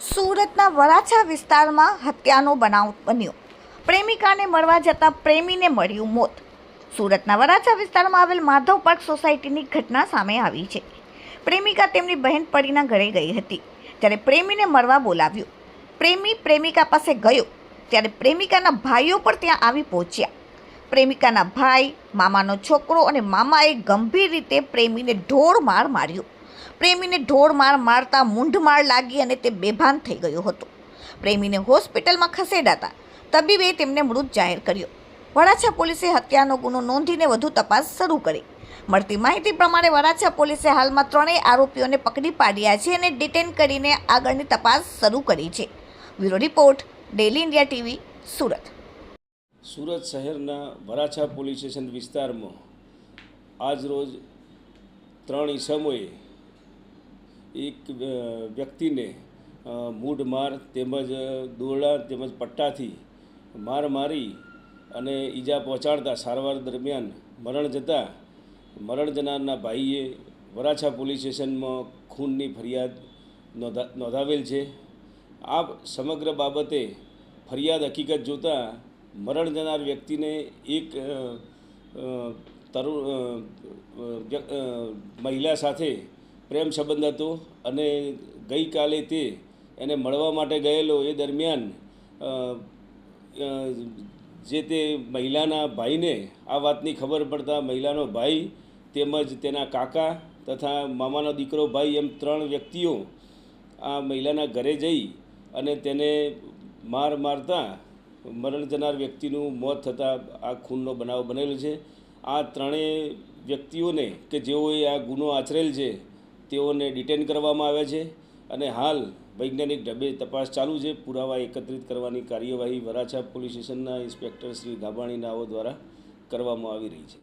સુરતના વરાછા વિસ્તારમાં હત્યાનો બનાવ બન્યો. પ્રેમિકાને મળવા જતા પ્રેમીને મળ્યું મોત. સુરતના વરાછા વિસ્તારમાં આવેલ માધવ પાર્ક સોસાયટીની ઘટના સામે આવી છે. પ્રેમિકા તેમની બહેન પડીના ઘરે ગઈ હતી. ત્યારે પ્રેમીને મળવા બોલાવ્યો. પ્રેમી પ્રેમિકા પાસે ગયો. ત્યારે પ્રેમિકાના ભાઈઓ પણ ત્યાં આવી પહોંચ્યા. પ્રેમિકાના ભાઈ, મામાનો છોકરો અને મામાએ ગંભીર રીતે પ્રેમીને ઢોળ માર માર્યો. પ્રેમીને ઢોળ માર મારતા મૂંઢમાર લાગી અને તે બેભાન થઈ ગયો હતો. પ્રેમીને હોસ્પિટલમાં ખસેડાતા તબીબે તેમને મૃત જાહેર કર્યો. વરાછા પોલીસે હત્યાનો ગુનો નોંધીને વધુ તપાસ શરૂ કરી. મળતી માહિતી પ્રમાણે વરાછા પોલીસે હાલમાં ત્રણેય આરોપીઓને પકડી પાડ્યા છે અને ડિટેન કરીને આગળની તપાસ શરૂ કરી છે. Bureau report daily India TV, Surat. Surat શહેરના વરાછા પોલીસ સ્ટેશન વિસ્તારમાં આજરોજ ત્રણ ઈસમોએ એક વ્યક્તિને મૂઢ માર તેમજ દોરડા તેમજ પટ્ટાથી માર મારી અને ઈજા પહોંચાડતા સારવાર દરમિયાન મરણ જતાં મરણ જનારના ભાઈએ વરાછા પોલીસ સ્ટેશનમાં ખૂનની ફરિયાદ નોંધા નોંધાવેલ છે. આ સમગ્ર બાબતે ફરિયાદ હકીકત જોતાં મરણ જનાર વ્યક્તિને એક અ, મહિલા સાથે પ્રેમ સંબંધ હતો અને ગઈકાલે તે એને મળવા માટે ગયેલો એ દરમિયાન જે તે મહિલાના ભાઈને આ વાતની ખબર પડતા મહિલાનો ભાઈ તેમજ તેના કાકા તથા મામાનો દીકરો ભાઈ એમ ત્રણ વ્યક્તિઓ આ મહિલાના ઘરે જઈ અને તેને માર મારતા મરણ જનાર વ્યક્તિનું મોત થતાં આ ખૂનનો બનાવ બનેલો છે. આ ત્રણેય વ્યક્તિઓને કે જેઓએ આ ગુનો આચરેલ છે તેઓને ડિટેન કરવામાં આવ્યા છે અને હાલ વૈજ્ઞાનિક ઢબે તપાસ ચાલુ છે. પુરાવા એકત્રિત કરવાની કાર્યવાહી વરાછા પોલીસ સ્ટેશનના ઇન્સ્પેક્ટર શ્રી ગાબાણી નાઓ દ્વારા કરવામાં આવી રહી છે.